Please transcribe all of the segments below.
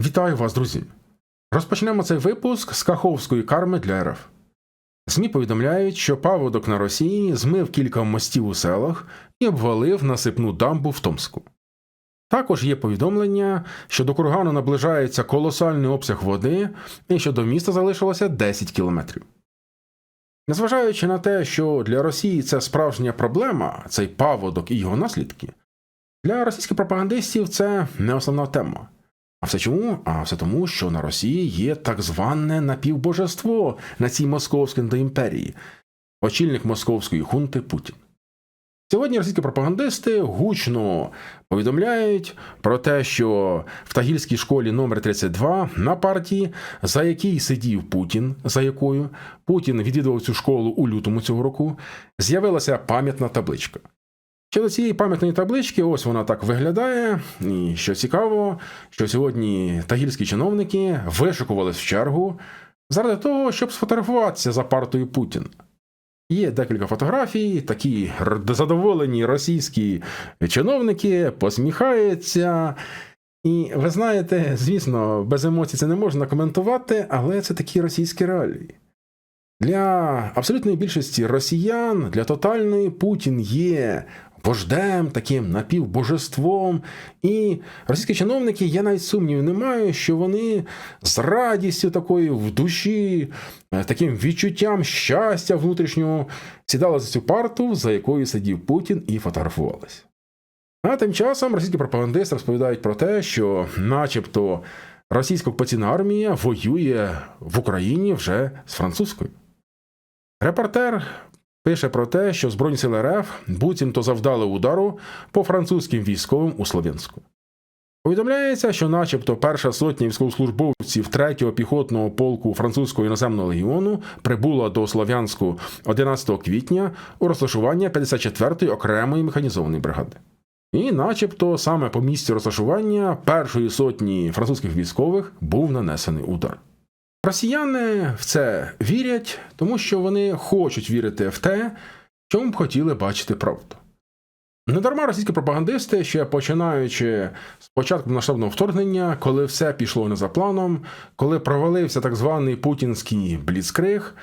Вітаю вас, друзі! Розпочнемо цей випуск з каховської карми для РФ. ЗМІ повідомляють, що паводок на Росії змив кілька мостів у селах і обвалив насипну дамбу в Томску. Також є повідомлення, що до кургану наближається колосальний обсяг води і що до міста залишилося 10 кілометрів. Незважаючи на те, що для Росії це справжня проблема, цей паводок і його наслідки, для російських пропагандистів це не основна тема. А все чому? А все тому, що на Росії є так зване напівбожество на цій московській імперії, очільник московської хунти Путін. Сьогодні російські пропагандисти гучно повідомляють про те, що в Тагільській школі номер 32 на партії, за якій сидів Путін, за якою Путін відвідував цю школу у лютому цього року, з'явилася пам'ятна табличка. Щодо цієї пам'ятної таблички, ось вона так виглядає. І що цікаво, що сьогодні тагільські чиновники вишикувались в чергу заради того, щоб сфотографуватися за партою Путіна. Є декілька фотографій, такі задоволені російські чиновники посміхаються. І ви знаєте, звісно, без емоцій це не можна коментувати, але це такі російські реалії. Для абсолютної більшості росіян, для тотальної Путін є вождем, таким напівбожеством. І російські чиновники, я навіть сумнівів не маю, що вони з радістю такою в душі, е, таким відчуттям щастя внутрішнього сідали за цю парту, за якою сидів Путін, і фотографувалися. А тим часом російські пропагандисти розповідають про те, що, начебто, російська окупаційна армія воює в Україні вже з французькою. Репортер пише про те, що Збройні сили РФ буцімто завдали удару по французьким військовим у Слов'янську. Повідомляється, що, начебто, перша сотня військовослужбовців 3-го піхотного полку французького іноземного легіону прибула до Слов'янську 11 квітня у розташування 54-ї окремої механізованої бригади. І, начебто, саме по місці розташування першої сотні французьких військових був нанесений удар. Росіяни в це вірять, тому що вони хочуть вірити в те, чому б хотіли бачити правду. Недарма російські пропагандисти, ще починаючи з початку масштабного вторгнення, коли все пішло не за планом, коли провалився так званий путінський бліцкриг,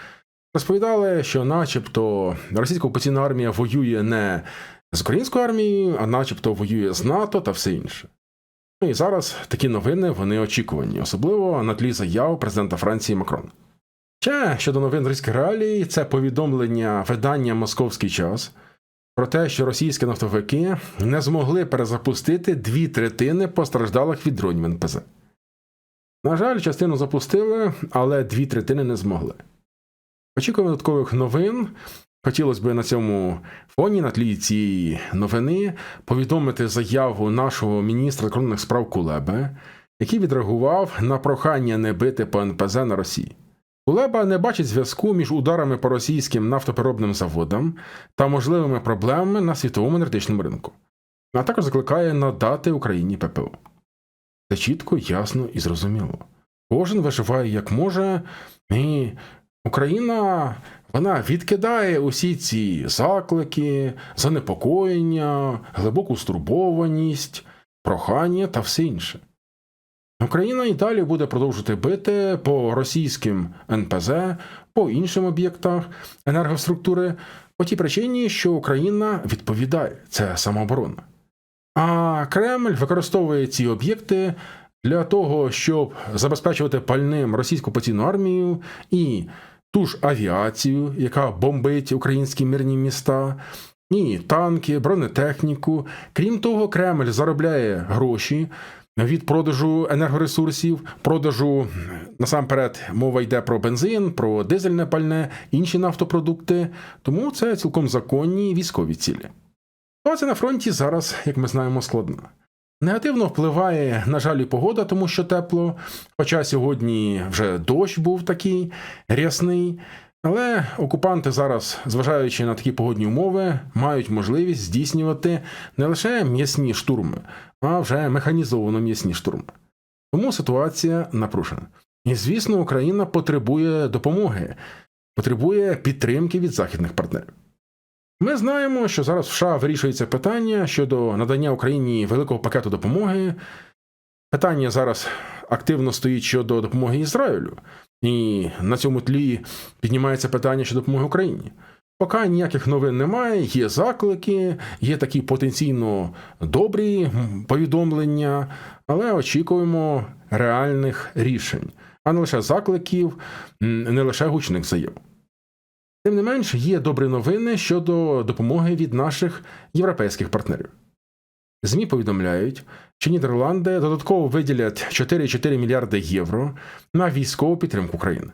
розповідали, що, начебто, російська окупаційна армія воює не з українською армією, а начебто воює з НАТО та все інше. Ну і зараз такі новини вони очікувані, особливо на тлі заяв президента Франції Макрона. Ще щодо новин російських реалій, це повідомлення видання Московський час про те, що російські нафтовики не змогли перезапустити дві третини постраждалих від дронів НПЗ. На жаль, частину запустили, але дві третини не змогли. Очікуємо додаткових новин. Хотілося б на цьому фоні, на тлі цієї новини, повідомити заяву нашого міністра закордонних справ Кулеби, який відреагував на прохання не бити по НПЗ на Росії. Кулеба не бачить зв'язку між ударами по російським нафтопереробним заводам та можливими проблемами на світовому енергетичному ринку, а також закликає надати Україні ППО. Це чітко, ясно і зрозуміло. Кожен виживає як може, і Україна вона відкидає усі ці заклики, занепокоєння, глибоку стурбованість, прохання та все інше. Україна і далі буде продовжувати бити по російським НПЗ, по іншим об'єктах енергоструктури, по тій причині, що Україна відповідає, це самооборона. А Кремль використовує ці об'єкти для того, щоб забезпечувати пальним російську окупаційну армію і ту ж авіацію, яка бомбить українські мирні міста, і танки, бронетехніку. Крім того, Кремль заробляє гроші. Від продажу енергоресурсів, продажу насамперед мова йде про бензин, про дизельне пальне, інші нафтопродукти, тому це цілком законні військові цілі. Ситуація на фронті зараз, як ми знаємо, складна. Негативно впливає, на жаль, і погода, тому що тепло. Хоча сьогодні вже дощ був такий рясний. Але окупанти зараз, зважаючи на такі погодні умови, мають можливість здійснювати не лише м'ясні штурми, а вже механізовано м'ясні штурми. Тому ситуація напружена. І, звісно, Україна потребує допомоги, потребує підтримки від західних партнерів. Ми знаємо, що зараз в США вирішується питання щодо надання Україні великого пакету допомоги. Питання зараз активно стоїть щодо допомоги Ізраїлю, і на цьому тлі піднімається питання щодо допомоги Україні. Поки ніяких новин немає, є заклики, є такі потенційно добрі повідомлення, але очікуємо реальних рішень, а не лише закликів, не лише гучних заяв. Тим не менш, є добрі новини щодо допомоги від наших європейських партнерів. ЗМІ повідомляють, що Нідерланди додатково виділять 4,4 мільярди євро на військову підтримку країни.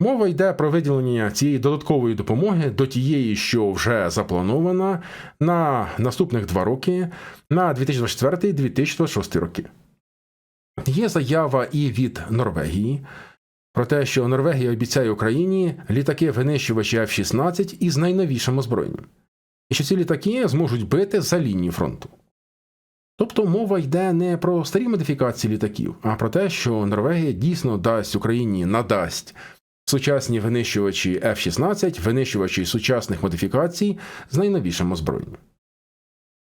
Мова йде про виділення цієї додаткової допомоги до тієї, що вже запланована на наступних два роки на 2024-2026 роки. Є заява і від Норвегії про те, що Норвегія обіцяє Україні літаки винищувачі F-16 із найновішим озброєнням, і що ці літаки зможуть бити за лінію фронту. Тобто мова йде не про старі модифікації літаків, а про те, що Норвегія дійсно дасть Україні надасть сучасні винищувачі F-16, винищувачі сучасних модифікацій з найновішим озброєнням.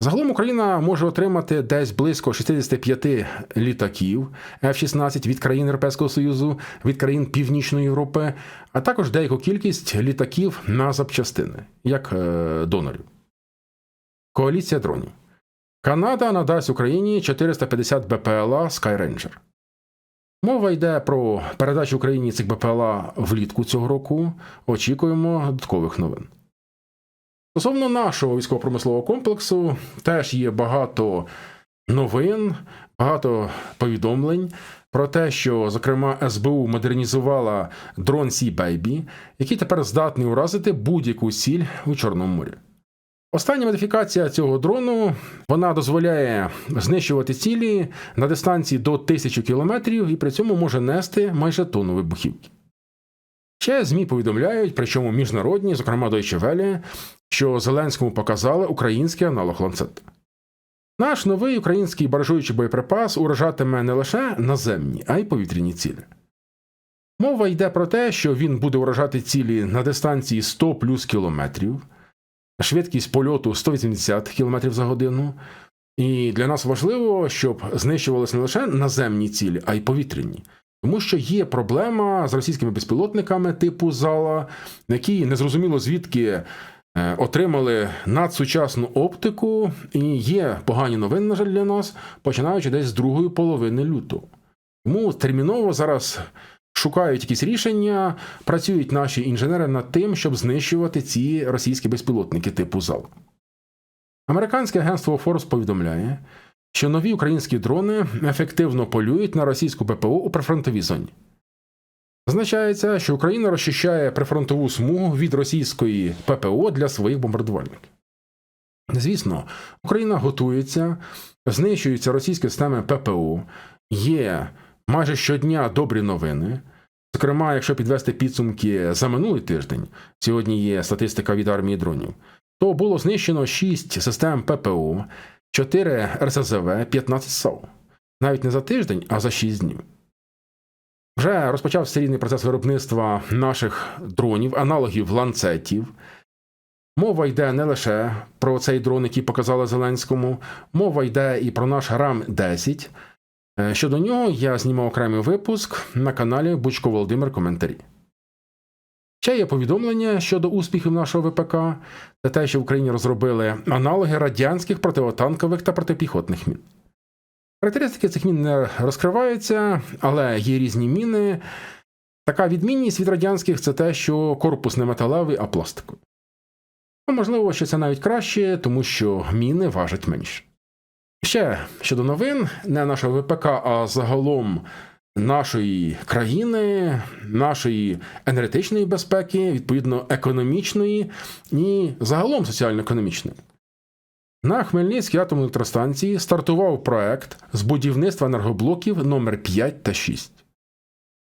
Загалом Україна може отримати десь близько 65 літаків F-16 від країн Європейського Союзу, від країн Північної Європи, а також деяку кількість літаків на запчастини, як е, донорів. Коаліція дронів. Канада надасть Україні 450 БПЛА Skyranger. Мова йде про передачу Україні цих БПЛА влітку цього року. Очікуємо додаткових новин. Стосовно нашого військово-промислового комплексу теж є багато новин, багато повідомлень про те, що, зокрема, СБУ модернізувала дрон Sea Baby, який тепер здатний уразити будь-яку ціль у Чорному морі. Остання модифікація цього дрону вона дозволяє знищувати цілі на дистанції до 1000 км і при цьому може нести майже тонну вибухівки. Ще ЗМІ повідомляють, причому міжнародні, зокрема Deutsche Welle, що Зеленському показали український аналог ланцет. Наш новий український баражуючий боєприпас уражатиме не лише наземні, а й повітряні цілі. Мова йде про те, що він буде уражати цілі на дистанції 100 плюс кілометрів, швидкість польоту 180 км за годину. І для нас важливо, щоб знищувалися не лише наземні цілі, а й повітряні. Тому що є проблема з російськими безпілотниками типу зала, які незрозуміло звідки е, отримали надсучасну оптику, і є погані новини, на жаль, для нас, починаючи десь з другої половини лютого. Тому терміново зараз шукають якісь рішення, працюють наші інженери над тим, щоб знищувати ці російські безпілотники типу зал. Американське агентство Форс повідомляє, що нові українські дрони ефективно полюють на російську ППО у прифронтовій зоні. Означається, що Україна розчищає прифронтову смугу від російської ППО для своїх бомбардувальників. Звісно, Україна готується, знищуються російські системи ППО, є майже щодня добрі новини. Зокрема, якщо підвести підсумки за минулий тиждень, сьогодні є статистика від армії дронів, то було знищено 6 систем ППО, 4 РСЗВ, 15 САУ. Навіть не за тиждень, а за 6 днів. Вже розпочався серійний процес виробництва наших дронів, аналогів ланцетів. Мова йде не лише про цей дрон, який показали Зеленському, мова йде і про наш РАМ 10. Е, Щодо нього я знімав окремий випуск на каналі Бучко Володимир Коментарі. Ще є повідомлення щодо успіхів нашого ВПК це те, що в Україні розробили аналоги радянських противотанкових та протипіхотних мін. Характеристики цих мін не розкриваються, але є різні міни. Така відмінність від радянських це те, що корпус не металевий, а пластиковий. Ну, можливо, що це навіть краще, тому що міни важать менше. Ще щодо новин, не нашого ВПК, а загалом нашої країни, нашої енергетичної безпеки, відповідно економічної і загалом соціально-економічної. На Хмельницькій атомній електростанції стартував проект з будівництва енергоблоків номер 5 та 6.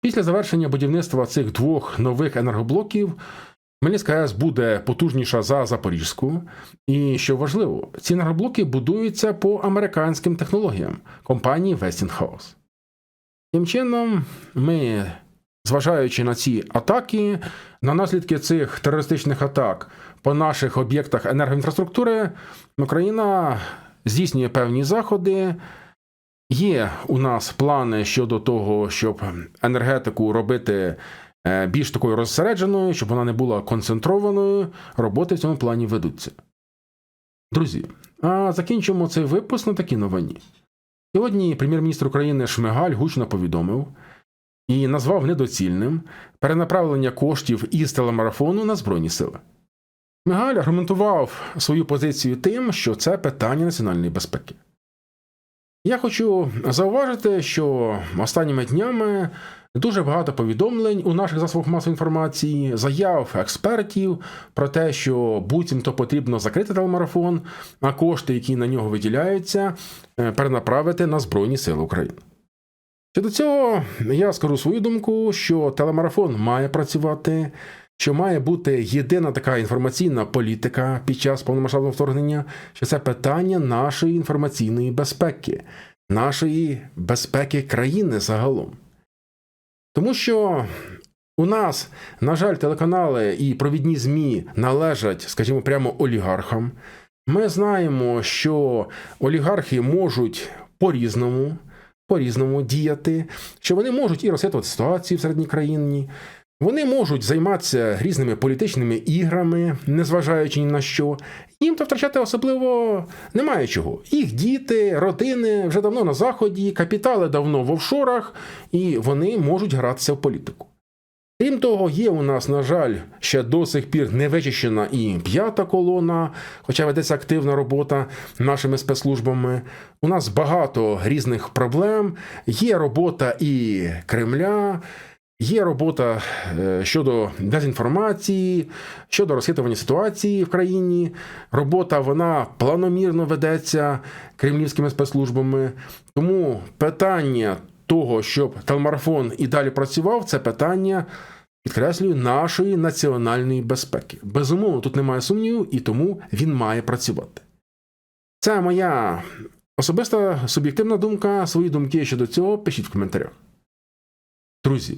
Після завершення будівництва цих двох нових енергоблоків Хмельницька АЕС буде потужніша за Запорізьку. І що важливо, ці енергоблоки будуються по американським технологіям компанії Westinghouse. Тим чином, ми, зважаючи на ці атаки, на наслідки цих терористичних атак по наших об'єктах енергоінфраструктури, Україна здійснює певні заходи Є у нас плани щодо того, щоб енергетику робити е, більш такою розсередженою, щоб вона не була концентрованою. Роботи в цьому плані ведуться. Друзі, а закінчимо цей випуск на такій новині. Сьогодні прем'єр-міністр України Шмигаль гучно повідомив і назвав недоцільним перенаправлення коштів із телемарафону на Збройні сили. Шмигаль аргументував свою позицію тим, що це питання національної безпеки. Я хочу зауважити, що останніми днями дуже багато повідомлень у наших засобах масової інформації, заяв експертів про те, що буцімто потрібно закрити телемарафон, а кошти, які на нього виділяються, е, перенаправити на Збройні Сили України. Щодо цього, я скажу свою думку, що телемарафон має працювати, що має бути єдина така інформаційна політика під час повномасштабного вторгнення, що це питання нашої інформаційної безпеки, нашої безпеки країни загалом. Тому що у нас, на жаль, телеканали і провідні ЗМІ належать, скажімо, прямо олігархам. Ми знаємо, що олігархи можуть по-різному, по-різному діяти, що вони можуть і розхитувати ситуацію всередині країни, вони можуть займатися різними політичними іграми, незважаючи ні на що. Їм то втрачати особливо немає чого. Їх діти, родини вже давно на заході, капітали давно в офшорах, і вони можуть гратися в політику. Крім того, є у нас, на жаль, ще до сих пір не вичищена і п'ята колона, хоча ведеться активна робота нашими спецслужбами. У нас багато різних проблем. Є робота і Кремля. Є робота е, щодо дезінформації, щодо розхитування ситуації в країні. Робота вона планомірно ведеться кремлівськими спецслужбами. Тому питання того, щоб телемарафон і далі працював, це питання, підкреслюю, нашої національної безпеки. Безумовно, тут немає сумніву, і тому він має працювати. Це моя особиста суб'єктивна думка. Свої думки щодо цього пишіть в коментарях. Друзі.